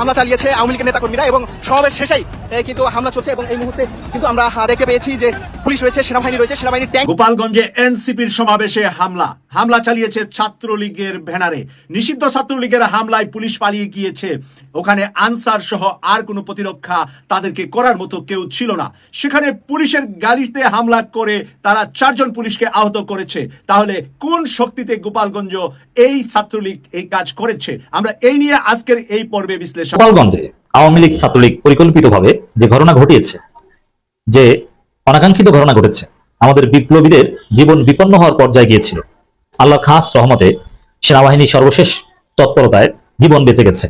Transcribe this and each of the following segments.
হামলা চালিয়েছে আওয়ামী লীগের নেতাকর্মীরা এবং সমাবেশ শেষেই কিন্তু হামলা চলছে এবং এই মুহূর্তে কিন্তু আমরা দেখতে পেয়েছি যে পুলিশ রয়েছে, সেনাবাহিনী রয়েছে সেনাবাহিনী ট্যাঙ্ক গোপালগঞ্জে এনসিপির সমাবেশে হামলা। হামলা চালিয়েছে ছাত্রলীগের ব্যানারে। নিষিদ্ধ ছাত্রলীগের হামলায় পুলিশ পালিয়ে গিয়েছে। ওখানে আনসার সহ আর কোনো প্রতিরক্ষা তাদেরকে করার মতো কেউ ছিল না। সেখানে পুলিশের গাড়িতে হামলা করে তারা চারজন পুলিশকে আহত করেছে। তাহলে কোন শক্তিতে গোপালগঞ্জ এই ছাত্রলীগ এই কাজ করেছে? আমরা এই নিয়ে আজকের এই পর্বে বিশ্লেষণ গোপালগঞ্জে আওয়ামী লীগ ছাত্রলীগ পরিকল্পিতভাবে যে ঘটনা ঘটিয়েছে, যে অনাকাঙ্ক্ষিত ঘটনা ঘটেছে, আমাদের বিপ্লবীদের জীবন বিপন্ন হওয়ার পর্যায়ে গিয়েছিল। আল্লাহর খাস রহমতে সেনাবাহিনী সর্বশেষ তৎপরতায় জীবন বেঁচে গেছে।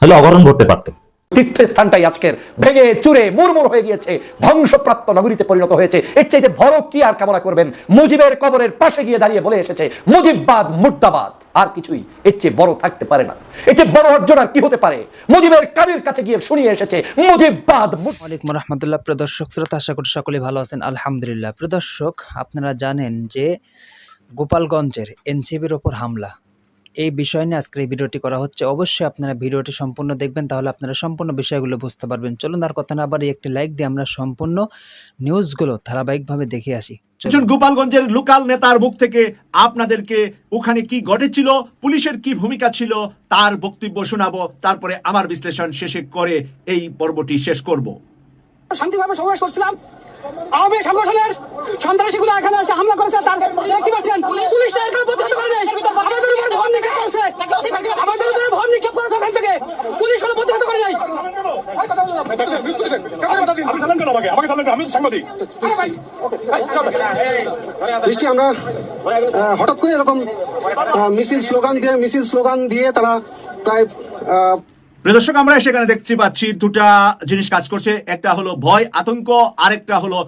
তাহলে অঘটন ঘটতে পারত। তীর্থস্থানটাই আজকের। ভেঙে চুরে মুরমুর হয়ে গিয়েছে। ধ্বংসপ্রাপ্ত নগরীতে পরিণত হয়েছে। এর চাইতে বড় কি আর কামনা করবেন? মুজিবের কবরের পাশে গিয়ে দাঁড়িয়ে বলে এসেছে মুজিববাদ মুর্দাবাদ। আর কিছুই এর চেয়ে বড় থাকতে পারে না। এর চেয়ে বড় অর্জন আর কি হতে পারে? মুজিবের কাদের কাছে গিয়ে শুনিয়ে এসেছে মুজিববাদ ওয়ালাইকুম রহমতুল্লাহ। প্রদর্শক শ্রোতা আশা করি সকলে ভালো আছেন। আলহামদুলিল্লাহ। প্রদর্শক আপনারা জানেন যে গোপালগঞ্জের এনসিবির ওপর হামলা। এই বিষয় নিয়ে আজকের এই ভিডিওটি করা হচ্ছে। অবশ্যই আপনারা ভিডিওটি সম্পূর্ণ দেখবেন তাহলে আপনারা সম্পূর্ণ বিষয়গুলো বুঝতে পারবেন। চলুন আর কথা না বাড়ি একটি লাইক দিয়ে আমরা সম্পূর্ণ নিউজগুলো ধারাবাহিকভাবে দেখে আসি। একজন গোপালগঞ্জের লোকাল নেতার মুখ থেকে আপনাদেরকে ওখানে কি ঘটেছিল পুলিশের কি ভূমিকা ছিল তার বক্তব্য শোনাবো তারপরে আমার বিশ্লেষণ শেষে করে এই পর্বটি শেষ করব। শান্তিভাবে সমাবেশ করছিলাম। আওয়ামী সংগঠনের সন্ত্রাসীগুলো এখানে এসে হামলা করেছে, তার দেখতে পাচ্ছেন, পুলিশ এখানে প্রতিহত আমাদের নিক্ষেপ করেছে। আমাদের উপরে নিক্ষেপ করেছে ওখান থেকে। পুলিশ কোনো প্রতিহত করে নাই। আমরা হঠাৎ করে এরকম মিছিল স্লোগান দিয়ে, মিছিল স্লোগান দিয়ে তারা প্রিয় দর্শক আমরা সেখানে দেখতে পাচ্ছি দুটা জিনিস কাজ করছে। একটা হলো ভয়, আতঙ্ক, আরেকটা হলো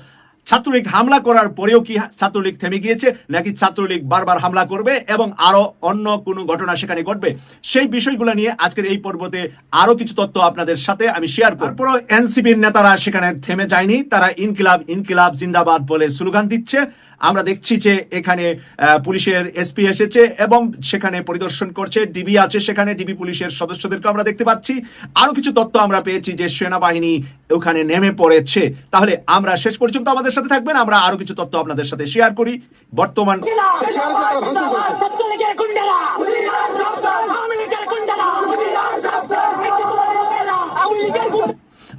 ছাত্রলীগ হামলা করার পরেও কি ছাত্রলীগ থেমে গিয়েছে, নাকি ছাত্রলীগ বারবার হামলা করবে এবং আরও অন্য কোনো ঘটনা সেখানে ঘটবে? সেই বিষয়গুলো নিয়ে আজকের এই পর্বতে আরও কিছু তথ্য আপনাদের সাথে আমি শেয়ার করব। পুরো এনসিপির নেতারা সেখানে থেমে যায়নি, তারা ইনকিলাব ইনকিলাব, জিন্দাবাদ বলে স্লোগান দিচ্ছে। আমরা দেখছি যে এখানে পুলিশের এসপি এসেছে এবং সেখানে পরিদর্শন করছে ডিবি আছে সেখানে ডিবি পুলিশের সদস্যদেরকে আমরা দেখতে পাচ্ছি। আরও কিছু তথ্য আমরা পেয়েছি যে সেনাবাহিনী ওখানে নেমে পড়েছে। তাহলে আমরা শেষ পর্যন্ত আমাদের সাথে থাকবেন, আমরা আরও কিছু তথ্য আপনাদের সাথে শেয়ার করি। বর্তমান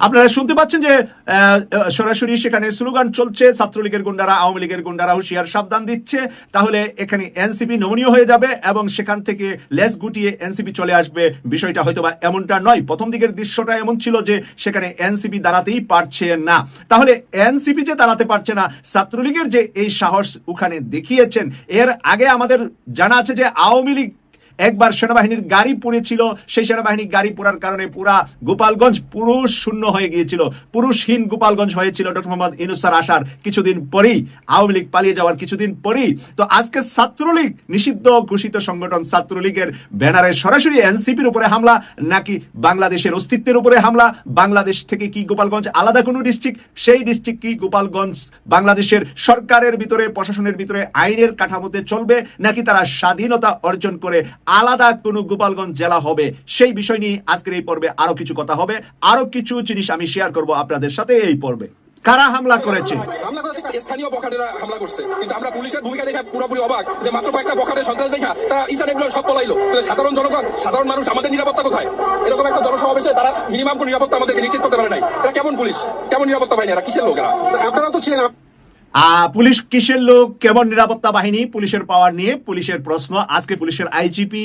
আপনারা শুনতে পাচ্ছেন যে সরাসরি সেখানে স্লোগান চলছে, ছাত্রলীগের গুন্ডারা, আওয়ামী লীগের গুন্ডারা হুঁশিয়ার সাবধান দিচ্ছে। তাহলে এখানে এনসিপি নমনীয় হয়ে যাবে এবং সেখান থেকে লেস গুটিয়ে এনসিপি চলে আসবে। বিষয়টা হয়তো বা এমনটা নয়। প্রথম দিকের দৃশ্যটা এমন ছিল যে, সেখানে এনসিপি দাঁড়াতেই পারছে না। তাহলে এনসিপি যে দাঁড়াতে পারছে না, ছাত্রলীগের যে এই সাহস ওখানে দেখিয়েছেন, এর আগে আমাদের জানা আছে যে, আওয়ামী লীগ একবার সেনাবাহিনীর গাড়ি পুড়েছিল, সেই সেনাবাহিনীর গাড়ি পোড়ার কারণে পুরা গোপালগঞ্জ পুরুষ শূন্য হয়ে গিয়েছিল। পুরুষহীন গোপালগঞ্জ হয়েছিল ডক্টর মোহাম্মদ ইনুসার আসার কিছুদিন পরেই। আওয়ামী লীগ পালিয়ে যাওয়ার কিছুদিন পরেই। তো আজকে ছাত্রলীগ, নিষিদ্ধ ঘোষিত সংগঠন ছাত্রলীগের ব্যানারে সরাসরি এনসিপির উপরে হামলা, নাকি বাংলাদেশের অস্তিত্বের উপরে হামলা? বাংলাদেশ থেকে কি গোপালগঞ্জ আলাদা কোনো ডিস্ট্রিক্ট? সেই ডিস্ট্রিক্ট কি গোপালগঞ্জ বাংলাদেশের সরকারের ভিতরে, প্রশাসনের ভিতরে, আইনের কাঠামোতে চলবে, নাকি তারা স্বাধীনতা অর্জন করে আলাদা কোনো গোপালগঞ্জ জেলা হবে সেই বিষয় নিয়ে আজকের এই পর্বে আরও কিছু কথা হবে। আরও কিছু জিনিস আমি শেয়ার করব আপনাদের সাথে এই পর্বে। কারা হামলা করেছে? হামলা করেছে স্থানীয় বখাটেরা হামলা করছে। কিন্তু আমরা পুলিশের ভূমিকা দেখে পুরোপুরি অবাক যে মাত্র কয়েকটা বখাটের সন্ত্রাস দেখা তারা ইসান এগুলো সব পলাইলো। সাধারণ জনগণ সাধারণ মানুষ আমাদের নিরাপত্তা কোথায়? এরকম একটা জনসমাবেশে তারা মিনিমাম নিরাপত্তা আমাদেরকে নিশ্চিত করতে পারে নাই। এটা কেমন পুলিশ? কেমন নিরাপত্তা বাহিনী? এরা কিসের লোক এরা? আপনারাও তো ছিলেন পুলিশ কিসের লোক? কেমন নিরাপত্তা বাহিনী? পুলিশের পাওয়ার নিয়ে পুলিশের প্রশ্ন। আজকে পুলিশের আইজিপি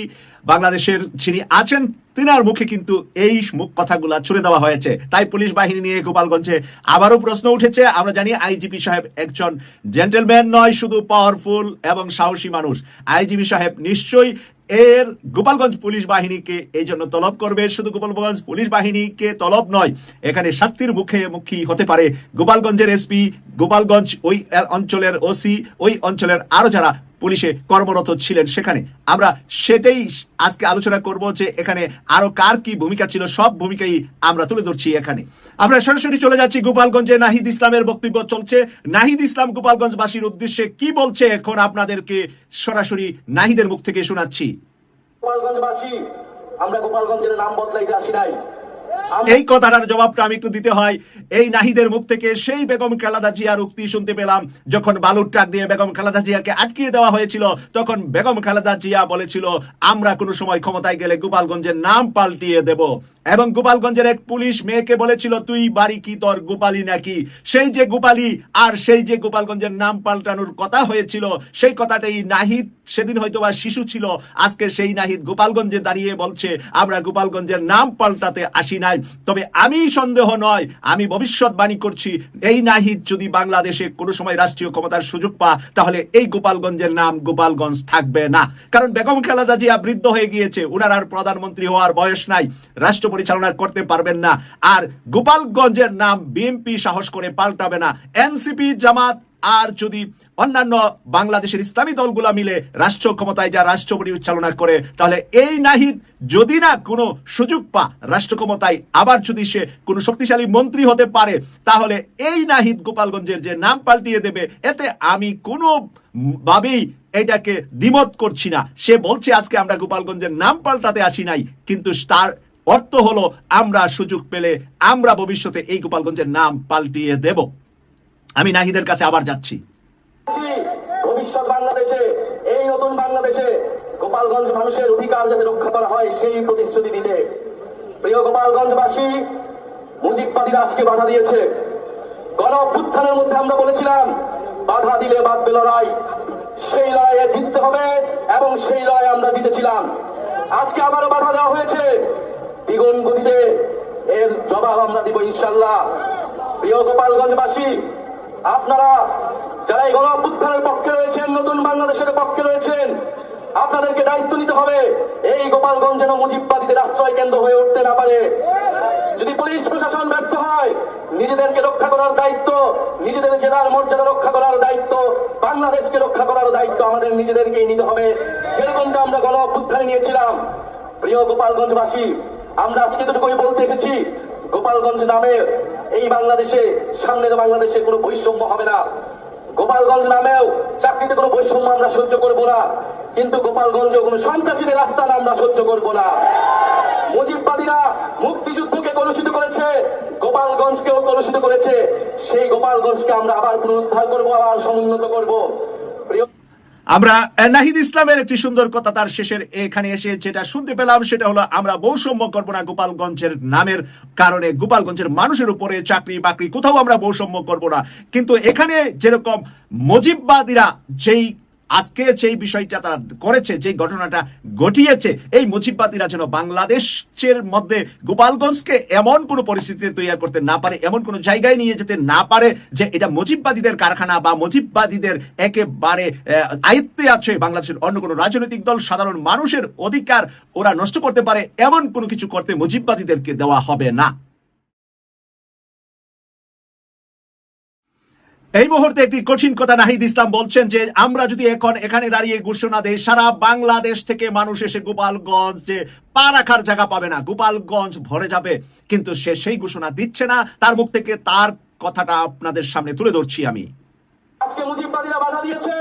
বাংলাদেশের যিনি আছেন, তিনার মুখে কিন্তু এই মুখ কথাগুলা ছুড়ে দেওয়া হয়েছে। তাই পুলিশ বাহিনী নিয়ে গোপালগঞ্জে আবারও প্রশ্ন উঠেছে। আমরা জানি আইজিপি সাহেব একজন জেন্টেলম্যান নয়, শুধু পাওয়ারফুল এবং সাহসী মানুষ। আইজিপি সাহেব নিশ্চয়ই এর গোপালগঞ্জ পুলিশ বাহিনীকে এই জন্য তলব করবে। শুধু গোপালগঞ্জ পুলিশ বাহিনীকে তলব নয়, এখানে শাস্তির মুখে মুখী হতে পারে গোপালগঞ্জের এসপি গোপালগঞ্জ, ওই অঞ্চলের ওসি, ওই অঞ্চলের আরও যারা পুলিশে কর্মরত ছিলেন সেখানে। আমরা সেটাই আজকে আলোচনা করব যে এখানে আরও কার কি ভূমিকা ছিল, সব ভূমিকাই আমরা তুলে ধরছি এখানে। আমরা সরাসরি চলে যাচ্ছি গোপালগঞ্জে। নাহিদ ইসলামের বক্তব্য চলছে। নাহিদ ইসলাম, গোপালগঞ্জবাসীর উদ্দেশ্যে কি বলছে এখন আপনাদেরকে সরাসরি নাহিদের মুখ থেকে শোনাচ্ছি। গোপালগঞ্জবাসী, আমরা গোপালগঞ্জের নাম বদলাইতে আসি নাই। এই কথাটার জবাবটা আমি একটু দিতে হয়। এই নাহিদের মুখ থেকে সেই বেগম খেলাদা জিয়ার উক্তি শুনতে পেলাম। যখন বালুর ট্রাক দিয়ে বেগম খেলাদা জিয়াকে আটকিয়ে দেওয়া হয়েছিল, তখন বেগম খেলাদা জিয়া বলেছিল, আমরা কোনো সময় ক্ষমতায় গেলে গোপালগঞ্জের নাম পাল্টিয়ে দেব। এবং গোপালগঞ্জের এক পুলিশ মেয়েকে বলেছিল, তুই বাড়ি কি তোর গোপালি নাকি? সেই যে গোপালি আর সেই যে গোপালগঞ্জের নাম পাল্টানোর কথা হয়েছিল, সেই কথাটাই নাহিদ সেদিন হয়তো বা শিশু ছিল, আজকে সেই নাহিদ গোপালগঞ্জে দাঁড়িয়ে বলছে, আমরা গোপালগঞ্জের নাম পাল্টাতে আসি নাই। তবে আমি সন্দেহ নয়, আমি ভবিষ্যৎবাণী করছি, এই নাহিদ যদি বাংলাদেশে কোনো সময় রাষ্ট্রীয় ক্ষমতার সুযোগ পা, তাহলে এই গোপালগঞ্জের নাম গোপালগঞ্জ থাকবে না। কারণ বেগম খালেদা জিয়া বৃদ্ধ হয়ে গিয়েছে ওনার আর প্রধানমন্ত্রী হওয়ার বয়স নাই। রাষ্ট্র পরিচালনা করতে পারবেন না। আর গোপালগঞ্জের নাম বিএনপি সাহস করে পাল্টাবে না। এনসিপি, জামাত আর যদি অন্যান্য বাংলাদেশের ইসলামী দলগুলা মিলে রাষ্ট্র ক্ষমতায় যা রাষ্ট্র পরিচালনা করে, তাহলে এই নাহিদ যদি না কোনো সুযোগ পা রাষ্ট্র ক্ষমতায়, আবার যদি সে কোনো শক্তিশালী মন্ত্রী হতে পারে, তাহলে এই নাহিদ গোপালগঞ্জের যে নাম পাল্টিয়ে দেবে, এতে আমি কোনো ভাবেই এটাকে দ্বিমত করছি না। সে বলছে, আজকে আমরা গোপালগঞ্জের নাম পাল্টাতে আসি নাই। কিন্তু তার অর্থ হলো, আমরা সুযোগ পেলে আমরা ভবিষ্যতে এই গোপালগঞ্জের নাম পাল্টিয়ে দেব। আমি নাহিদের কাছে আবার যাচ্ছি। ভবিষ্যৎ বাংলাদেশে, এই নতুন বাংলাদেশে গোপালগঞ্জ মানুষের অধিকার যাতে রক্ষা করা হয়, সেই প্রতিশ্রুতি দিতে। প্রিয় গোপালগঞ্জবাসী আজকে বাধা দিয়েছে। গণ অভ্যুত্থানের মধ্যে আমরা বলেছিলাম, বাধা দিলে বাঁধবে লড়াই। সেই লড়াইয়ে জিততে হবে এবং সেই লড়াই আমরা জিতেছিলাম। আজকে আবারও বাধা দেওয়া হয়েছে। দ্বিগুণ গতিতে এর জবাব আমরা দিব ইনশাল্লাহ প্রিয় গোপালগঞ্জবাসী, আপনারা যারা এই গণ পক্ষে রয়েছেন, নতুন বাংলাদেশের পক্ষে রয়েছেন, আপনাদেরকে দায়িত্ব নিতে হবে। এই গোপালগঞ্জ যেন মুজিববাদীদের আশ্রয় কেন্দ্র হয়ে উঠতে না পারে। যদি পুলিশ প্রশাসন ব্যর্থ হয়, নিজেদেরকে রক্ষা করার দায়িত্ব, নিজেদের জেলার মর্যাদা রক্ষা করার দায়িত্ব, বাংলাদেশকে রক্ষা করার দায়িত্ব আমাদের নিজেদেরকেই নিতে হবে। যেরকমটা আমরা গণ নিয়েছিলাম। প্রিয় গোপালগঞ্জবাসী আমরা আজকে যেটুকুই বলতে এসেছি, গোপালগঞ্জ নামে এই বাংলাদেশে, সামনের বাংলাদেশে কোনো বৈষম্য হবে না। গোপালগঞ্জ নামেও চাকরিতে কোনো বৈষম্য আমরা সহ্য করব না, কিন্তু গোপালগঞ্জ কোনো সন্ত্রাসীদের রাস্তা আমরা সহ্য করব না। মুজিববাদীরা মুক্তিযুদ্ধকে কলুষিত করেছে, গোপালগঞ্জকেও কলুষিত করেছে, সেই গোপালগঞ্জকে আমরা আবার পুনরুদ্ধার করব, আবার সমুন্নত করব। প্রিয় আমরা নাহিদ ইসলামের একটি সুন্দর কথা তার শেষের এখানে এসে যেটা শুনতে পেলাম, সেটা হলো আমরা বৈষম্য করব না গোপালগঞ্জের নামের কারণে। গোপালগঞ্জের মানুষের উপরে চাকরি বাকরি, কোথাও আমরা বৈষম্য করব না। কিন্তু এখানে যেরকম মজিববাদীরা যেই আজকে যেই বিষয়টা তারা করেছে যে ঘটনাটা ঘটিয়েছে, এই মুজিববাদীরা যেন বাংলাদেশের মধ্যে গোপালগঞ্জকে এমন কোনো পরিস্থিতিতে তৈরি করতে না পারে, এমন কোনো জায়গায় নিয়ে যেতে না পারে যে এটা মুজিববাদীদের কারখানা বা মুজিববাদীদের একেবারে আয়ত্তে আছে বাংলাদেশের অন্য কোনো রাজনৈতিক দল, সাধারণ মানুষের অধিকার ওরা নষ্ট করতে পারে, এমন কোনো কিছু করতে মুজিববাদীদেরকে দেওয়া হবে না। এই মুহূর্তে একটি কঠিন কথা নাহিদ ইসলাম বলছেন যে, আমরা যদি এখন এখানে দাঁড়িয়ে ঘোষণা দেই, সারা বাংলাদেশ থেকে মানুষ এসে গোপালগঞ্জে পা রাখার জায়গা পাবে না, গোপালগঞ্জ ভরে যাবে। কিন্তু সে সেই ঘোষণা দিচ্ছে না, তার মুখ থেকে তার কথাটা আপনাদের সামনে তুলে ধরছি আমি। আজকে মুজিববাদীরা বাধা দিয়েছে,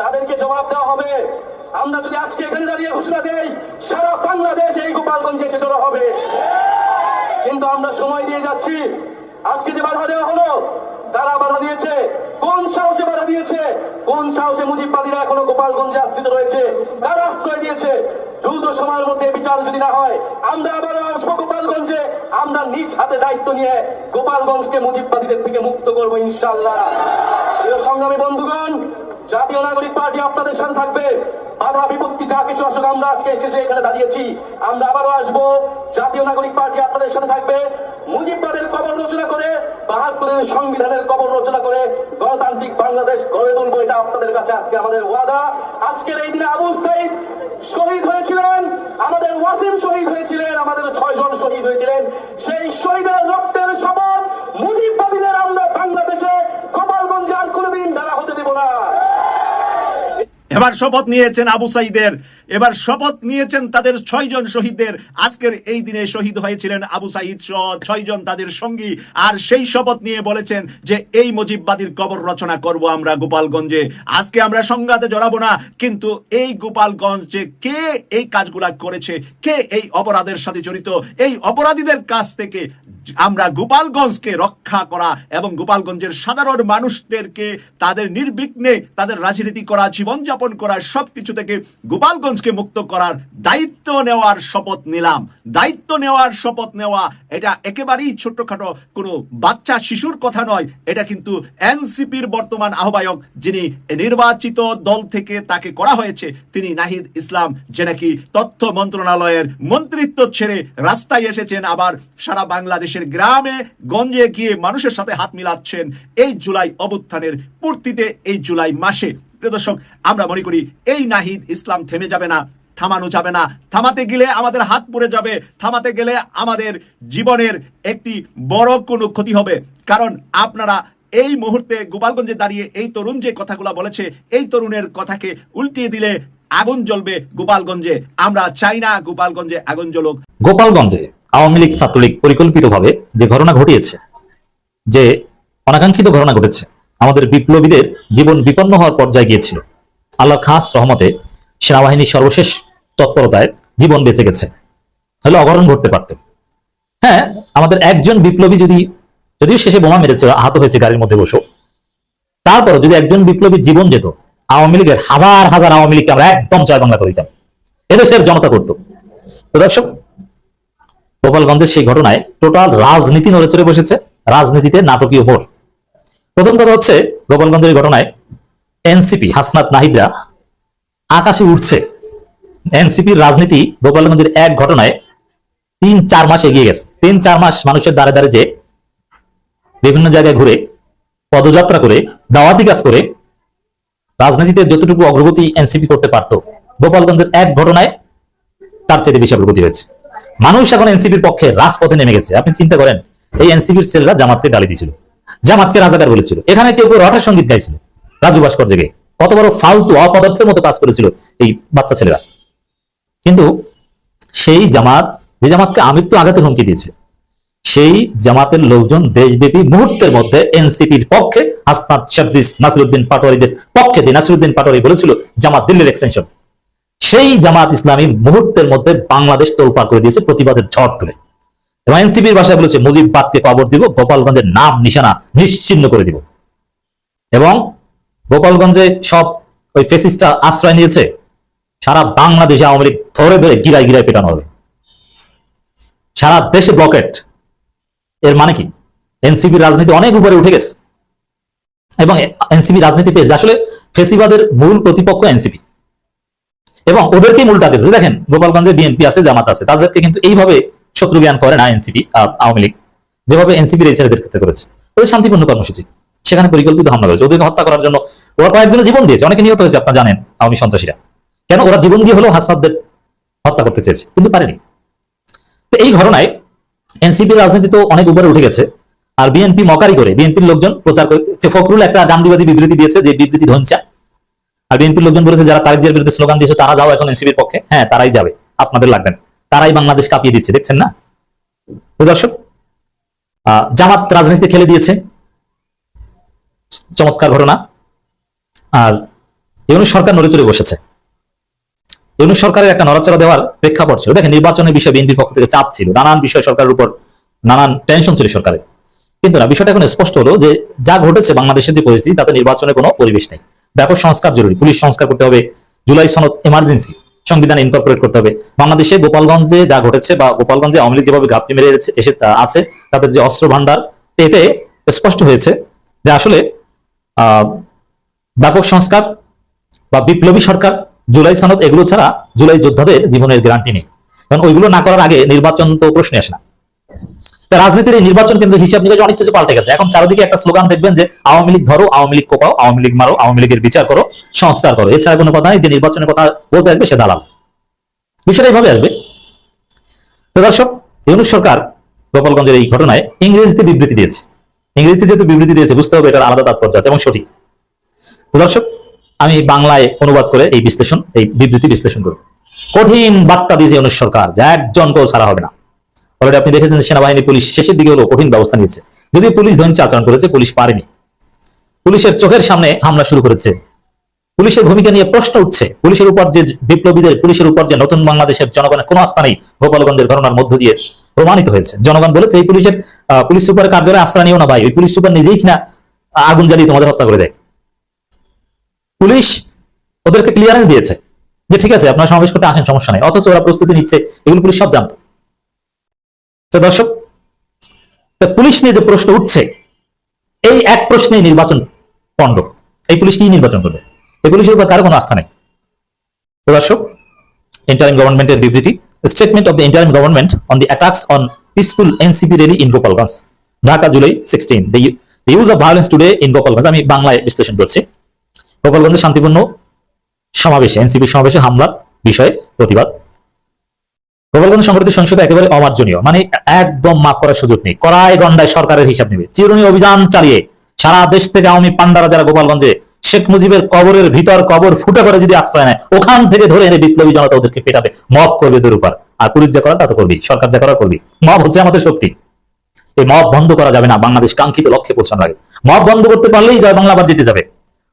তাদেরকে জবাব দেওয়া হবে। আমরা যদি আজকে এখানে দাঁড়িয়ে ঘোষণা দেই, সারা বাংলাদেশ এই গোপালগঞ্জে এসে হবে। কিন্তু আমরা সময় দিয়ে যাচ্ছি। আজকে যে বাধা দেওয়া হলো কারা বাধা দিয়েছে। কোন সাহসে বাধা দিয়েছে? কোন সাহসে মুজিববাদীরা এখনও গোপালগঞ্জে আশ্রিত রয়েছে? কারা আশ্রয় দিয়েছে। দ্রুত সময়ের মধ্যে বিচার যদি না হয়, আমরা আবারও আসব গোপালগঞ্জে। আমরা নিজ হাতে দায়িত্ব নিয়ে গোপালগঞ্জকে মুজিববাদীদের থেকে মুক্ত করব ইনশাল্লাহ সংগ্রামী বন্ধুগণ, জাতীয় নাগরিক পার্টি আপনাদের সাথে থাকবে। বাধা, বিপত্তি যা কিছু আসুক, আমরা আজকে এসে এখানে দাঁড়িয়েছি। আমরা আবারও আসব। জাতীয় নাগরিক পার্টি আপনাদের সাথে থাকবে মুজিববাদের কবর রচনা করে বাহাত্তরের সংবিধানের কবর রচনা করে গণতান্ত্রিক বাংলাদেশ গড়ে তুলবো, এটা আপনাদের কাছে আজকে আমাদের ওয়াদা। আজকের এই দিনে আবু সাইদ শহীদ হয়েছিলেন, আমাদের ওয়াসিম শহীদ হয়েছিলেন, আমাদের ছয়জন শহীদ হয়েছিলেন। সেই শহীদের রক্তের শপথ মুজিববাদীদের আমরা বাংলাদেশে গোপালগঞ্জে আর কোনোদিন দাঁড়া হতে দেব না এবার শপথ নিয়েছেন আবু সাইদের, এবার শপথ নিয়েছেন তাদের ছয়জন শহীদদের। আজকের এই দিনে শহীদ হয়েছিলেন আবু সাইদ সহ ছয়জন তাদের সঙ্গী। আর সেই শপথ নিয়ে বলেছেন যে, এই মুজিববাদীর কবর রচনা করব আমরা গোপালগঞ্জে। আজকে আমরা সংঘাতে জড়াবো না, কিন্তু এই গোপালগঞ্জে কে এই কাজগুলা করেছে, কে এই অপরাধের সাথে জড়িত, এই অপরাধীদের কাছ থেকে আমরা গোপালগঞ্জকে রক্ষা করা এবং গোপালগঞ্জের সাধারণ মানুষদেরকে তাদের নির্বিঘ্নে তাদের রাজনীতি করা, জীবনযাপন করা, সবকিছু থেকে গোপালগঞ্জকে মুক্ত করার দায়িত্ব নেওয়ার শপথ নিলাম। দায়িত্ব নেওয়ার শপথ নেওয়া, এটা একেবারেই ছোট্টখাটো কোনো বাচ্চা শিশুর কথা নয়। এটা কিন্তু এনসিপির বর্তমান আহ্বায়ক যিনি নির্বাচিত দল থেকে তাকে করা হয়েছে, তিনি নাহিদ ইসলাম, যে নাকি তথ্য মন্ত্রণালয়ের মন্ত্রিত্ব ছেড়ে রাস্তায় এসেছেন, আবার সারা বাংলাদেশের গ্রামে, গঞ্জে গিয়ে মানুষের সাথে হাত মিলাচ্ছেন এই জুলাই অভ্যুত্থানের পূর্তিতে এই জুলাই মাসে। প্রিয় দর্শক, আমরা মনে করি এই নাহিদ ইসলাম থেমে যাবে না, থামানো যাবে না। থামাতে গেলে আমাদের হাত পড়ে যাবে, থামাতে গেলে আমাদের জীবনের একটি বড় কোনো ক্ষতি হবে। কারণ আপনারা এই মুহূর্তে গোপালগঞ্জে দাঁড়িয়ে এই তরুণ যে কথাগুলো বলেছে, এই তরুণের কথাকে উল্টিয়ে দিলে আগুন জ্বলবে গোপালগঞ্জে। আমরা চাই না গোপালগঞ্জে আগুন জ্বলুক। গোপালগঞ্জে আওয়ামী লীগ ছাত্রলীগ পরিকল্পিতভাবে যে ঘটনা ঘটিয়েছে, যে অনাকাঙ্ক্ষিত ঘটনা ঘটেছে, আমাদের বিপ্লবীদের জীবন বিপন্ন হওয়ার পর্যায়ে গিয়েছিল। আল্লাহর খাস রহমতে সেনাবাহিনীর সর্বশেষ তৎপরতায় জীবন বেঁচে গেছে। তাহলে অঘটন ঘটতে পারত। হ্যাঁ আমাদের একজন বিপ্লবী যদি, যদিও শেষে বোমা মেরেছে, আহত হয়েছে গাড়ির মধ্যে বসো তারপরও যদি একজন বিপ্লবীর জীবন যেত, আওয়ামী লীগের হাজার হাজার আওয়ামী লীগকে আমরা একদম জয় বাংলা করিতাম এদেশের জনতা করতো। তো দর্শক গোপালগঞ্জের সেই ঘটনায় টোটাল রাজনীতি নড়ে চড়ে বসেছে, রাজনীতিতে নাটকীয় মোড় প্রথম কথা হচ্ছে, গোপালগঞ্জের ঘটনায় এনসিপি হাসনাত নাহিদরা, আকাশে উঠছে এনসিপির রাজনীতি গোপালগঞ্জের এক ঘটনায় তিন, চার মাস এগিয়ে গেছে। তিন, চার মাস মানুষের দ্বারে দ্বারে যে বিভিন্ন জায়গায় ঘুরে, পদযাত্রা করে, দাওয়াতি কাজ করে, রাজনীতিতে যতটুকু অগ্রগতি এনসিপি করতে পারত, গোপালগঞ্জের এক ঘটনায় তার চেয়ে বেশি অগ্রগতি হয়েছে। মানুষ এখন এনসিপির পক্ষে রাজপথে নেমে গেছে। আপনি চিন্তা করেন, এই এনসিপির ছেলেরা জামাতকে গালি দিয়েছিল, জামাতকে রাজাকার বলেছিল। এখানে কেউ কেউ রটা সংগীত গাইছিল, রাজু ভাস্কর জেগে। কত বড় ফালতু অপদার্থের মতো কাজ করেছিল এই বাচ্চা ছেলেরা। কিন্তু সেই জামাত, যে জামাতকে আমৃত্যু আঘাতের হুমকি দিয়েছিল সেই জামাতের লোকজন দেশব্যাপী মুহূর্তের মধ্যে এনসিপির পক্ষে হাসনাত শাবজিস নাসিরুদ্দিন পাটোয়ারিদের পক্ষে যে নাসিরুদ্দিন পাটোয়ারি বলেছিল, জামাত দিল্লির এক্সটেনশন সেই জামাত ইসলামী মুহূর্তের মধ্যে বাংলাদেশ তোলপাড় করে দিয়েছে প্রতিবাদের ঝড় তুলে। এবং এনসিপির ভাষায় বলেছে মুজিববাদকে কবর দিব, গোপালগঞ্জের নাম, নিশানা নিশ্চিন্ন করে দিব। এবং গোপালগঞ্জে সব ওই ফেসিস্টটা আশ্রয় নিয়েছে, সারা বাংলাদেশে আওয়ামী লীগ ধরে ধরে গিরায় গিরায় পেটানো হবে। সারা দেশে ব্লকেট, এর মানে কি? এনসিপির রাজনীতি অনেক উপরে উঠে গেছে। এবং এনসিপি রাজনীতি পেয়েছে। আসলে ফেসিবাদের মূল প্রতিপক্ষ এনসিপি। এবং ওদেরকে মূল টার্গেট করে দেখেন, গোপালগঞ্জে বিএনপি আছে, জামাত আছে, তাদেরকে কিন্তু এইভাবে শত্রু জ্ঞান করে না এনসিপি আওয়ামী লীগ। যেভাবে এনসিপির এই ক্ষেত্রে করেছে। ওদের শান্তিপূর্ণ কর্মসূচি। সেখানে পরিকল্পিত হামলা করেছে ওদেরকে হত্যা করার জন্য ওরা কয়েকদিনের জীবন দিয়েছে। অনেকে নিহত হয়েছে, আপনারা জানেন, আওয়ামী সন্ত্রাসীরা। কেন? ওরা জীবন দিয়ে হলেও হাসনাদদের হত্যা করতে চেয়েছে, কিন্তু পারেনি। তো এই ঘটনায় এনসিপির রাজনীতি তো অনেক উপরে উঠে গেছে। আর বিএনপি মকারি করে। বিএনপির লোকজন প্রচার করে ফখরুল একটা গান্ধীবাদী বিবৃতি দিয়েছে যে বিবৃতি ধনচা। আর বিএনপির লোকজন বলেছে, যারা তারিখের বিরুদ্ধে স্লোগান দিয়েছে, তারা যাও এখন এনসিপির পক্ষে। হ্যাঁ তারাই যাবে, আপনাদের লাগবেন তারাই বাংলাদেশ কাঁপিয়ে দিচ্ছে, দেখছেন না? দর্শক জামাত রাজনীতি খেলে দিয়েছে। চমৎকার ঘটনা। আর ইউনুস সরকার নড়ে চড়ে বসেছে। ইউনুস সরকারের একটা নড়াচড়া দেওয়ার প্রেক্ষাপট ছিল। দেখেন, নির্বাচনের বিষয়ে বিএনপির পক্ষ থেকে চাপ ছিল। নানান বিষয় সরকারের উপর নানান টেনশন ছিল সরকারের। কিন্তু না, বিষয়টা এখন স্পষ্ট হলো যে, যা ঘটেছে বাংলাদেশের যে পরিস্থিতি, তাতে নির্বাচনের কোনো পরিবেশ নেই। ব্যাপক সংস্কার জরুরি। পুলিশ সংস্কার করতে হবে। জুলাই সনদ এমার্জেন্সি সংবিধান ইনকর্পোরেট করতে হবে। বাংলাদেশে গোপালগঞ্জে যা ঘটেছে বা গোপালগঞ্জে আওয়ামী লীগ যেভাবে ঘাপটি মেরে এসে- আছে তাদের যে অস্ত্র ভান্ডার এতে স্পষ্ট হয়েছে যে আসলে ব্যাপক সংস্কার বা বিপ্লবী সরকার জুলাই সনদ এগুলো ছাড়া জুলাই যোদ্ধাদের জীবনের গ্যারান্টি নেই। কারণ ওইগুলো না করার আগে নির্বাচন তো প্রশ্নে আসে না। রাজনীতির এই নির্বাচন কিন্তু হিসাব নিকাশ অনেক কিছু পাল্টে গেছে। এখন চারিদিকে একটা স্লোগান দেখবেন যে, আওয়ামী লীগ ধরো, আওয়ামী লীগ কোপাও, আওয়ামী লীগ মারো, আওয়ামী লীগের বিচার করো, সংস্কার করো। এছাড়া কোনো কথা নেই, যে নির্বাচনের কথা বলতে আসবে সে দালাল। বিষয়টা এইভাবে আসবে। তো দর্শক, ইউনুস সরকার গোপালগঞ্জের এই ঘটনায় ইংরেজিতে বিবৃতি দিয়েছে। ইংরেজিতে যেহেতু বিবৃতি দিয়েছে, বুঝতে হবে এটার আলাদা তাৎপর্য আছে এবং সঠিক। তো দর্শক, আমি বাংলায় অনুবাদ করে এই বিশ্লেষণ, এই বিবৃতি বিশ্লেষণ করব। কঠিন বার্তা দিয়েছে অনুষ সরকার যে একজনকেও ছাড়া হবে না। অলরেডি আপনি দেখেছেন সেনাবাহিনী পুলিশ শেষের দিকে হলো কঠিন ব্যবস্থা নিয়েছে। যদি পুলিশ ধৈর্য আচরণ করেছে, পুলিশ পারেনি। পুলিশের চোখের সামনে হামলা শুরু করেছে। পুলিশের ভূমিকা নিয়ে প্রশ্ন উঠছে। পুলিশের উপর যে বিপ্লবীদের, পুলিশের উপর যে নতুন বাংলাদেশের জনগণের কোনো আস্থা নেই, গোপালগঞ্জের ঘটনার মধ্য দিয়ে প্রমাণিত হয়েছে। জনগণ বলেছে, এই পুলিশের পুলিশ সুপারের কার্যালয়ে আস্থা নিও না ভাই। ওই পুলিশ সুপার নিজেই কিনা আগুন জ্বালিয়ে তোমাদের হত্যা করে দেয়। পুলিশ ওদেরকে ক্লিয়ারেন্স দিয়েছে যে, ঠিক আছে, আপনারা সমাবেশ করতে আসেন, সমস্যা নেই। অথচ ওরা প্রস্তুতি নিচ্ছে, এগুলো পুলিশ সব জানতো। তো দর্শক পুলিশ নিয়ে যে প্রশ্ন উঠছে, এই এক প্রশ্নে নির্বাচন পণ্ড। এই পুলিশ কি নির্বাচন করবে? এই পুলিশের উপর কারও কোনো আস্থা নেই। তো দর্শক ইন্টারিম গভর্নমেন্টের বিবৃতি statement of the interim government on the attacks on peaceful NCP rally in Gopalganj Dhaka, July sixteen the use of violence today in Gopalganj আমি বাংলায় বিশ্লেষণ করছি। গোপালগঞ্জে শান্তিপূর্ণ সমাবেশে এনসিপি সমাবেশে হামলার বিষয়ে প্রতিবাদ। গোপালগঞ্জ সংগঠিত সংসদে একেবারে অমার্জনীয় মানে একদম মাফ করার সুযোগ নেই। কড়াই গন্ডায় সরকারের হিসাব নেবে। চিরুনি অভিযান চালিয়ে সারা দেশ থেকে আওয়ামী পান্ডারা যারা গোপালগঞ্জে শেখ মুজিবের কবরের ভিতর কবর ফুটে করে যদি আশ্রয় নেয়, ওখান থেকে ধরে এনে বিপ্লবী জনতা ওদেরকে পেটাবে। মব করবে ওদের উপর। আর পুলিশ যা করার তা তো করবি, সরকার যা করার করবি। মব হচ্ছে আমাদের শক্তি। এই মব বন্ধ করা যাবে না, বাংলাদেশ কাঙ্ক্ষিত লক্ষ্যে পৌঁছানোর লাগে মব বন্ধ করতে পারলেই জয় বাংলা আবার জিতে যাবে।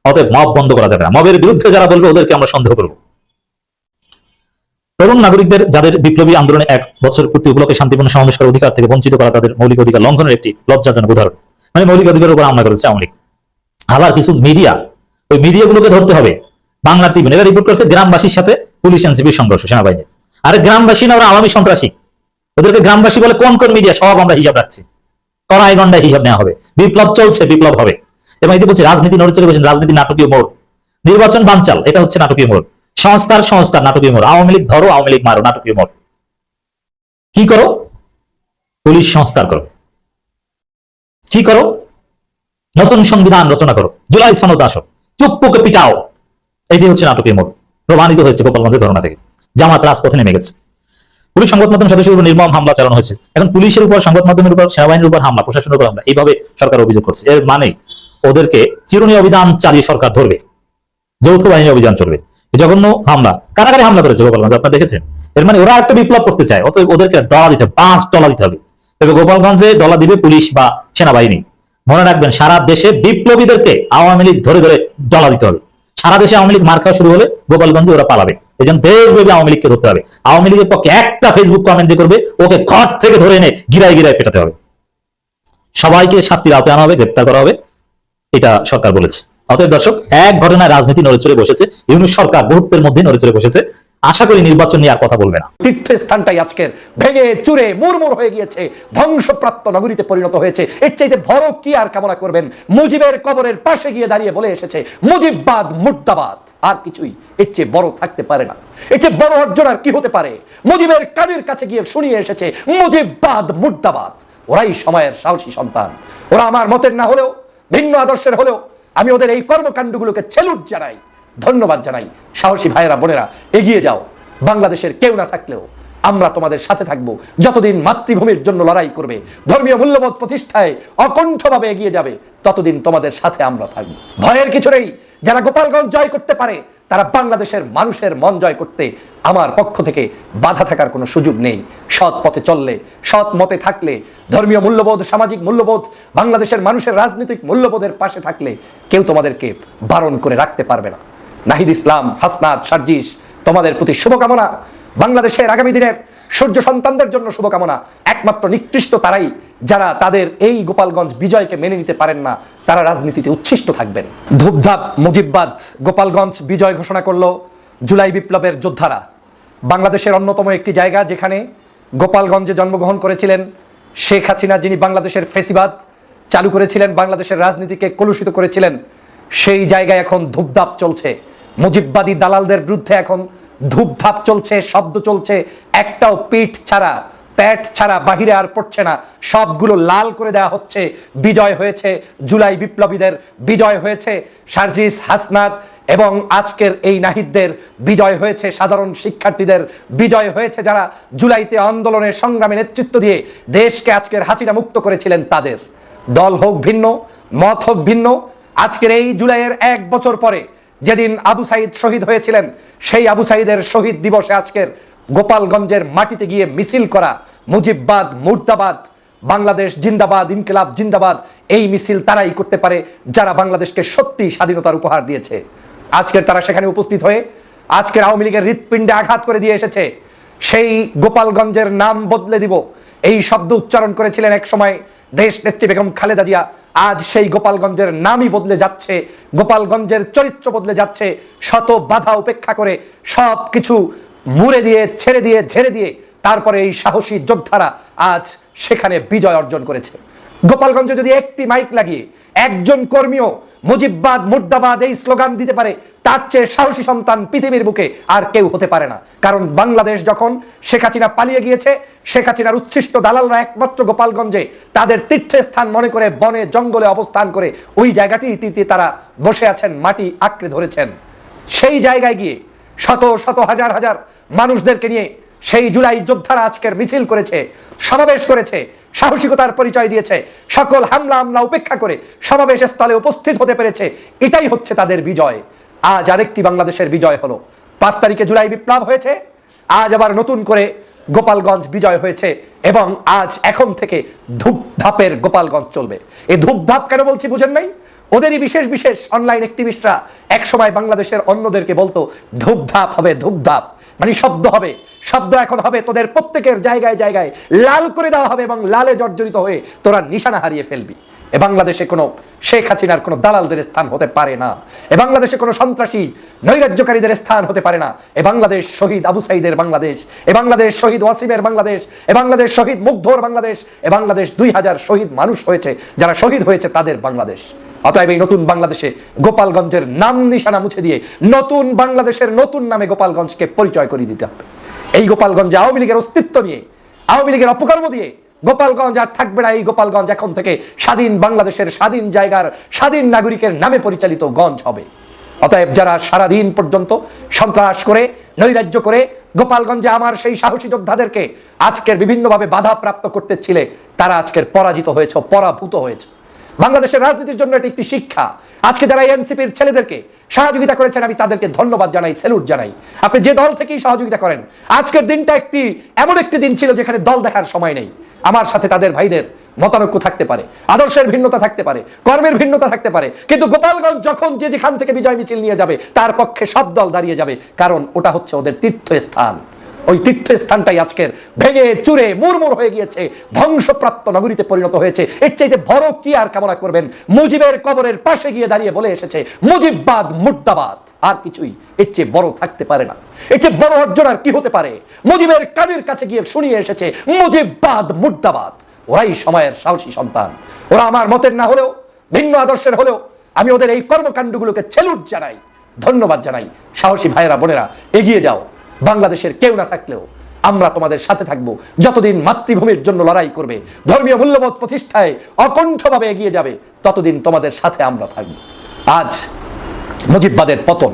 অতএব মব বন্ধ করা যাবে না। মবের বিরুদ্ধে যারা বলবে ওদেরকে আমরা সন্দেহ করব। তরুণ নাগরিকদের যাদের বিপ্লবী আন্দোলনে এক বছর পূর্তি উপলক্ষে শান্তিপূর্ণ সমাবেশ করার অধিকার থেকে বঞ্চিত করা তাদের মৌলিক অধিকার লঙ্ঘনের একটি লজ্জাজনক উদাহরণ। মানে মৌলিক অধিকারের উপর হামলা করেছে আওয়ামী আবার কিছু মিডিয়া, ওই মিডিয়াগুলোকে ধরতে হবে। বাংলা টিভি এরা রিপোর্ট করেছে গ্রামবাসীর সাথে পুলিশ এনসিপির সংঘর্ষ সেনাবাহিনীর আরে গ্রামবাসী না, ওরা আওয়ামী সন্ত্রাসী। ওদেরকে গ্রামবাসী বলে কোন কোন মিডিয়া, সব আমরা হিসাব রাখছি। কড়াই গন্ডায় হিসাব নেওয়া হবে। বিপ্লব চলছে, বিপ্লব হবে। এবং এই বলছি, রাজনীতি নড়ে চলে বলছেন রাজনীতি নাটকীয় মোড়। নির্বাচন বানচাল, এটা হচ্ছে নাটকীয় মোড়। সংস্কার সংস্কার নাটকীয় মোড়। আওয়ামী লীগ ধরো, আওয়ামী লীগ মারো, নাটকীয় মোড়। কি করো? পুলিশ সংস্কার করো। কি করো? নতুন সংবিধান রচনা করো। জুলাই সনদ আসো। চুপ্পুকে পিটাও। এটি হচ্ছে নাটকীয় মোড়। প্রমাণিত হয়েছে গোপালগঞ্জের ঘটনা থেকে। জামাত রাজপথে নেমে গেছে। পুলিশ সংবাদ মাধ্যম সদস্যের উপর নির্মম হামলা চালানো হয়েছে। এখন পুলিশের উপর, সংবাদ মাধ্যমের উপর, সেনাবাহিনীর উপর হামলা, প্রশাসনের উপর হামলা, এইভাবে সরকার অভিযোগ করছে। এর মানে ওদেরকে চিরুনি অভিযান চালিয়ে সরকার ধরবে। যৌথ বাহিনী অভিযান চলবে। জঘন্য হামলা। কারাগারে হামলা করেছে গোপালগঞ্জ আপনারা দেখেছেন? এর মানে ওরা একটা বিপ্লব করতে চায়, অতএব ওদেরকে ডলার দিতে পাঁচ ডলার দিতে হবে। তবে গোপালগঞ্জে ডলার দিবে পুলিশ বা সেনাবাহিনী। মনে রাখবেন, সারা দেশে বিপ্লবীদেরকে আওয়ামী লীগ ধরে ধরে ডলা দিতে হবে। সারা দেশে আওয়ামী লীগ মার খাওয়া শুরু হলে গোপালগঞ্জে ওরা পালাবে। এই জন্য দেশব্যাপী আওয়ামী লীগকে ধরতে হবে। আওয়ামী লীগের পক্ষে একটা ফেসবুক কমেন্ট যে করবে, ওকে ঘর থেকে ধরে এনে গিরায় গিরায় পেটাতে হবে। সবাইকে শাস্তির আওতায় আনা হবে, গ্রেপ্তার করা হবে, এটা সরকার বলেছে। অতএব দর্শক, এক ঘটনায় রাজনীতি নড়ে চড়ে বসেছে, ইউনুস সরকার মুহূর্তের মধ্যে নড়ে চড়ে বসেছে। আশা করি নির্বাচন নিয়ে আর কথা বলবে না। তীর্থস্থানটাই আজকের ভেঙে চুরে মুরমুর হয়ে গিয়েছে, ধ্বংসপ্রাপ্ত নগরীতে পরিণত হয়েছে। এর চাইতে বড় কি আর কামনা করবেন? মুজিবের কবরের পাশে গিয়ে দাঁড়িয়ে বলে এসেছে, মুজিববাদ মুর্দাবাদ। আর কিছুই এর চেয়ে বড় থাকতে পারে না। এর চেয়ে বড় অর্জন আর কি হতে পারে? মুজিবের কানের কাছে গিয়ে শুনিয়ে এসেছে, মুজিববাদ মুর্দাবাদ। ওরাই সময়ের সাহসী সন্তান। ওরা আমার মতের না হলেও, ভিন্ন আদর্শের হলেও আমি ওদের এই কর্মকাণ্ডগুলোকে ছেলুট জানাই, ধন্যবাদ জানাই। সাহসী ভাইয়েরা, বোনেরা, এগিয়ে যাও। বাংলাদেশের কেউ না থাকলেও আমরা তোমাদের সাথে থাকব। যতদিন মাতৃভূমির জন্য লড়াই করবে, ধর্মীয় মূল্যবোধ প্রতিষ্ঠায় অকণ্ঠভাবে এগিয়ে যাবে, ততদিন তোমাদের সাথে আমরা থাকব। ভয়ের কিছু নেই। যারা গোপালগঞ্জ জয় করতে পারে, তারা বাংলাদেশের মানুষের মন জয় করতে আমার পক্ষ থেকে বাধা থাকার কোনো সুযোগ নেই। সৎ পথে চললে, সৎ মতে থাকলে, ধর্মীয় মূল্যবোধ, সামাজিক মূল্যবোধ, বাংলাদেশের মানুষের রাজনৈতিক মূল্যবোধের পাশে থাকলে কেউ তোমাদেরকে বারণ করে রাখতে পারবে না। নাহিদ ইসলাম, হাসনাত, সার্জিস, তোমাদের প্রতি শুভকামনা। বাংলাদেশের আগামী দিনের সূর্য সন্তানদের জন্য শুভকামনা। একমাত্র নিকৃষ্ট তারাই যারা তাদের এই গোপালগঞ্জ বিজয়কে মেনে নিতে পারেন না, তারা রাজনীতিতে উচ্ছিষ্ট থাকবেন। ধূপধাপ মুজিববাদ গোপালগঞ্জ বিজয় ঘোষণা করল জুলাই বিপ্লবের যোদ্ধারা। বাংলাদেশের অন্যতম একটি জায়গা যেখানে গোপালগঞ্জে জন্মগ্রহণ করেছিলেন শেখ হাসিনা, যিনি বাংলাদেশের ফেসিবাদ চালু করেছিলেন, বাংলাদেশের রাজনীতিকে কলুষিত করেছিলেন। সেই জায়গায় এখন ধূপধাপ চলছে। মুজিববাদী দালালদের বিরুদ্ধে এখন ধূপধাপ চলছে, শব্দ চলছে, একটাও পিঠ ছাড়া, প্যাট ছাড়া বাহিরে আর পড়ছে না। সবগুলো লাল করে দেওয়া হচ্ছে। বিজয় হয়েছে জুলাই বিপ্লবীদের, বিজয় হয়েছে সার্জিস হাসনাত এবং আজকের এই নাহিদদের, বিজয় হয়েছে সাধারণ শিক্ষার্থীদের, বিজয় হয়েছে যারা জুলাইতে আন্দোলনের সংগ্রামে নেতৃত্ব দিয়ে দেশকে আজকের হাসিনা মুক্ত করেছিলেন তাদের। দল হোক ভিন্ন, মত হোক ভিন্ন, আজকের এই জুলাইয়ের এক বছর পরে যেদিন আবু সাইদ শহীদ হয়েছিলেন, সেই আবু সাইদের শহীদ দিবসে আজকের গোপালগঞ্জের মাটিতে গিয়ে মিছিল করা মুজিববাদ, মুর্দাবাদ, বাংলাদেশ জিন্দাবাদ, ইনকিলাব জিন্দাবাদ, এই মিছিল তারাই করতে পারে যারা বাংলাদেশকে সত্যি স্বাধীনতার উপহার দিয়েছে। আজকের তারা সেখানে উপস্থিত হয়ে আজকের আওয়ামী লীগের হৃৎপিণ্ডে আঘাত করে দিয়ে এসেছে। সেই গোপালগঞ্জের নাম বদলে দিব। এই শব্দ উচ্চারণ করেছিলেন এক সময় দেশ নেত্রী বেগম খালেদা জিয়া। আজ সেই গোপালগঞ্জের নামই বদলে যাচ্ছে, গোপালগঞ্জের চরিত্র বদলে যাচ্ছে। শত বাধা উপেক্ষা করে সব কিছু মুড়ে দিয়ে, ছেড়ে দিয়ে, ঝেড়ে দিয়ে তারপরে এই সাহসী যোদ্ধারা আজ সেখানে বিজয় অর্জন করেছে। গোপালগঞ্জে যদি একটি মাইক লাগিয়ে একজন কর্মীও মুজিববাদ, মুর্দাবাদ এই স্লোগান দিতে পারে, তার চেয়ে সাহসী সন্তান পৃথিবীর বুকে আর কেউ হতে পারে না। কারণ বাংলাদেশ যখন শেখ হাসিনা পালিয়ে গিয়েছে, শেখ হাসিনার উচ্ছিষ্ট দালালরা একমাত্র গোপালগঞ্জে তাদের তীর্থস্থান মনে করে বনে, জঙ্গলে অবস্থান করে ওই জায়গাটিতে তারা বসে আছেন, মাটি আঁকড়ে ধরেছেন। সেই জায়গায় গিয়ে শত শত, হাজার হাজার মানুষদেরকে নিয়ে সেই জুলাই যোদ্ধারা আজকের মিছিল করেছে, সমাবেশ করেছে সাহসিকতার পরিচয় দিয়েছে। সকল হামলা হামলা উপেক্ষা করে সমাবেশ স্থলে উপস্থিত হতে পেরেছে। এটাই হচ্ছে তাদের বিজয়। আজ আরেকটি বাংলাদেশের বিজয় হলো। পাঁচ তারিখে জুলাই বিপ্লব হয়েছে। আজ আবার নতুন করে গোপালগঞ্জ বিজয় হয়েছে এবং আজ এখন থেকে ধূপধাপের গোপালগঞ্জ চলবে। এই ধূপধাপ কেন বলছি বুঝেন নাই? ওদেরই বিশেষ বিশেষ অনলাইন অ্যাক্টিভিস্টরা একসময় বাংলাদেশের অন্যদেরকে বলতো, ধূপধাপ হবে ধূপধাপ। মানে শব্দ হবে। শব্দ এখন হবে তোদের প্রত্যেকের জায়গায় জায়গায় লাল করে দেওয়া হবে এবং লালে জর্জরিত হয়ে তোরা নিশানা হারিয়ে ফেলবি। এ বাংলাদেশে কোনো শেখ হাসিনার কোনো দালালদের স্থান হতে পারে না। এ বাংলাদেশে কোনো সন্ত্রাসী নৈরাজ্যকারীদের স্থান হতে পারে না। এ বাংলাদেশ শহীদ আবু সাইদের বাংলাদেশ। এ বাংলাদেশ শহীদ ওয়াসিমের বাংলাদেশ। এ বাংলাদেশ শহীদ মুগ্ধর বাংলাদেশ। এ বাংলাদেশ দুই হাজার শহীদ মানুষ হয়েছে, যারা শহীদ হয়েছে তাদের বাংলাদেশ। অতএব এই নতুন বাংলাদেশে গোপালগঞ্জের নাম নিশানা মুছে দিয়ে নতুন বাংলাদেশের নতুন নামে গোপালগঞ্জকে পরিচয় করিয়ে দিতে হবে। এই গোপালগঞ্জে আওয়ামী লীগের অস্তিত্ব নিয়ে, আওয়ামী লীগের অপকর্ম দিয়ে গোপালগঞ্জ আর থাকবে না এই গোপালগঞ্জ। এখন থেকে স্বাধীন বাংলাদেশের স্বাধীন জায়গার স্বাধীন নাগরিকের নামে পরিচালিত গঞ্জ হবে। অতএব যারা সারাদিন পর্যন্ত সন্ত্রাস করে, নৈরাজ্য করে, গোপালগঞ্জে আমার সেই সাহসী যোদ্ধাদেরকে আজকের বিভিন্নভাবে বাধা প্রাপ্ত করতে ছিলে তারা আজকের পরাজিত হয়েছে, পরাভূত হয়েছে। বাংলাদেশের রাজনীতির জন্য এটি একটি শিক্ষা। আজকে যারা এনসিপির ছেলেদেরকে সহযোগিতা করেছেন, আমি তাদেরকে ধন্যবাদ জানাই স্যালুট জানাই। আপনি যে দল থেকেই সহযোগিতা করেন, আজকের দিনটা একটি, এমন একটি দিন ছিল যেখানে দল দেখার সময় নেই। আমার সাথে তাদের ভাইদের মতানৈক্য থাকতে পারে, আদর্শের ভিন্নতা থাকতে পারে, কর্মের ভিন্নতা থাকতে পারে, কিন্তু গোপালগঞ্জ যখন যে যেখান থেকে বিজয় মিছিল নিয়ে যাবে, তার পক্ষে সব দল দাঁড়িয়ে যাবে, কারণ ওটা হচ্ছে ওদের তীর্থস্থান। ওই তীর্থস্থানটাই আজকের ভেঙে চুরে মুরমুর হয়ে গিয়েছে, ধ্বংসপ্রাপ্ত নগরীতে পরিণত হয়েছে। এর চাইতে বড় কি আর কামনা করবেন? মুজিবের কবরের পাশে গিয়ে দাঁড়িয়ে বলে এসেছে, মুজিববাদ, মুর্দাবাদ। আর কিছুই এর চেয়ে বড় থাকতে পারে না। এর চেয়ে বড় অর্জন আর কি হতে পারে? মুজিবের কানের কাছে গিয়ে শুনিয়ে এসেছে, মুজিববাদ, মুর্দাবাদ। ওরাই সময়ের সাহসী সন্তান। ওরা আমার মতের না হলেও, ভিন্ন আদর্শের হলেও, আমি ওদের এই কর্মকাণ্ডগুলোকে ছেলুট জানাই, ধন্যবাদ জানাই। সাহসী ভাইয়েরা, বোনেরা, এগিয়ে যাও। বাংলাদেশের কেউ না থাকলেও আমরা তোমাদের সাথে থাকব। যতদিন মাতৃভূমির জন্য লড়াই করবে, ধর্মীয় মূল্যবোধ প্রতিষ্ঠায় অকণ্ঠভাবে এগিয়ে যাবে, ততদিন তোমাদের সাথে আমরা থাকব। আজ মুজিববাদের পতন।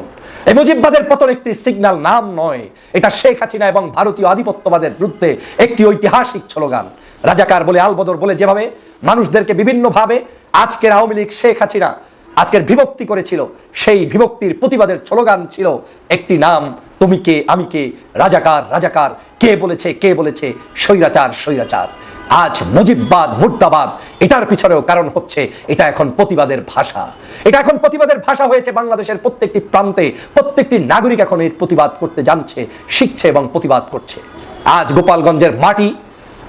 এই মুজিববাদের পতন একটি সিগন্যাল নাম নয়। এটা শেখ হাসিনা এবং ভারতীয় আধিপত্যবাদের বিরুদ্ধে একটি ঐতিহাসিক স্লোগান। রাজাকার বলে আলবদর বলে যেভাবে মানুষদেরকে বিভিন্নভাবে আজকের আওয়ামী লীগ শেখ হাসিনা আজকের বিভক্তি করেছিল, সেই বিভক্তির প্রতিবাদের স্লোগান ছিল একটি নাম তুমি কে? আমি কে? রাজাকার রাজাকার। কে বলেছে কে বলেছে? স্বৈরাচার স্বৈরাচার। আজ মুজিববাদ, মুর্দাবাদ, এটার পিছনেও কারণ হচ্ছে এটা এখন প্রতিবাদের ভাষা। এটা এখন প্রতিবাদের ভাষা হয়েছে বাংলাদেশের প্রত্যেকটি প্রান্তে। প্রত্যেকটি নাগরিক এখন এর প্রতিবাদ করতে জানছে, শিখছে এবং প্রতিবাদ করছে। আজ গোপালগঞ্জের মাটি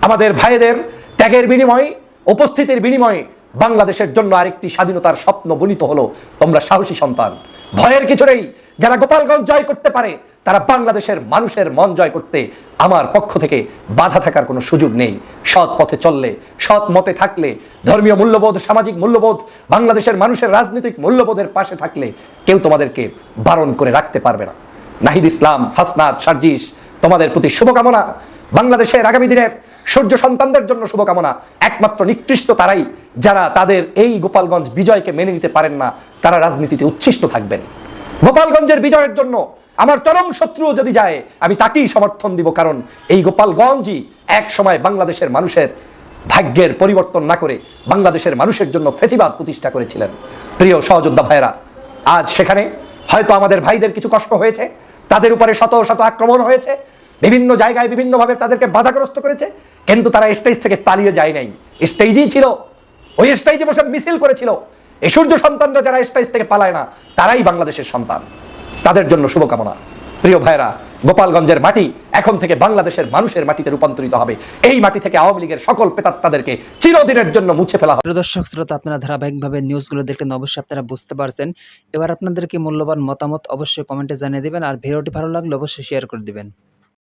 আমাদের ভাইদের ত্যাগের বিনিময়ে, উপস্থিতির বিনিময়ে বাংলাদেশের জন্য আরেকটি স্বাধীনতার স্বপ্ন বলিত হলো। তোমরা সাহসী সন্তান। ভয়ের কিছু নেই। যারা গোপালগঞ্জ জয় করতে পারে, তারা বাংলাদেশের মানুষের মন জয় করতে আমার পক্ষ থেকে বাধা থাকার কোনো সুযোগ নেই। সৎ পথে চললে, সৎ মতে থাকলে, ধর্মীয় মূল্যবোধ, সামাজিক মূল্যবোধ, বাংলাদেশের মানুষের রাজনৈতিক মূল্যবোধের পাশে থাকলে কেউ তোমাদেরকে বারণ করে রাখতে পারবে না। নাহিদ ইসলাম, হাসনাত, সার্জিস, তোমাদের প্রতি শুভকামনা। বাংলাদেশের আগামী দিনের সূর্য সন্তানদের জন্য শুভকামনা। একমাত্র নিকৃষ্ট তারাই যারা তাদের এই গোপালগঞ্জ বিজয়কে মেনে নিতে পারেন না, তারা রাজনীতিতে উচ্ছিষ্ট থাকবেন। গোপালগঞ্জের বিজয়ের জন্য আমার চরম শত্রুও যদি যায়, আমি তাকেই সমর্থন দিব কারণ এই গোপালগঞ্জই এক সময় বাংলাদেশের মানুষের ভাগ্যের পরিবর্তন না করে বাংলাদেশের মানুষের জন্য ফেসিবাদ প্রতিষ্ঠা করেছিলেন। প্রিয় সহযোদ্ধা ভাইয়েরা, আজ সেখানে হয়তো আমাদের ভাইদের কিছু কষ্ট হয়েছে, তাদের উপরে শত শত আক্রমণ হয়েছে বিভিন্ন জায়গায় বিভিন্নভাবে তাদেরকে বাধাগ্রস্ত করেছে, কিন্তু তারা স্টেজ থেকে পালিয়ে যায় নাই। স্টেজই ছিল। ওই স্টেজে বসে মিছিল করেছিল। এই সূর্য সন্তানরা যারা স্টেজ থেকে পালায় না, তারাই বাংলাদেশের সন্তান। তাদের জন্য শুভকামনা। প্রিয় ভাইরা গোপালগঞ্জের মাটি এখন থেকে বাংলাদেশের মানুষের মাটিতে রূপান্তরিত হবে। এই মাটি থেকে আওয়ামী লীগের সকল পেতাত্তাদেরকে চিরদিনের জন্য মুছে ফেলা হবে। দর্শক, শ্রোতা, আপনারা ধারাবাহিকভাবে নিউজগুলো দেখলেন, অবশ্যই আপনারা বুঝতে পারছেন। এবার আপনাদেরকে মূল্যবান মতামত অবশ্যই কমেন্টে জানিয়ে দেবেন, আর ভিডিওটি ভালো লাগলে অবশ্যই শেয়ার করে দিবেন।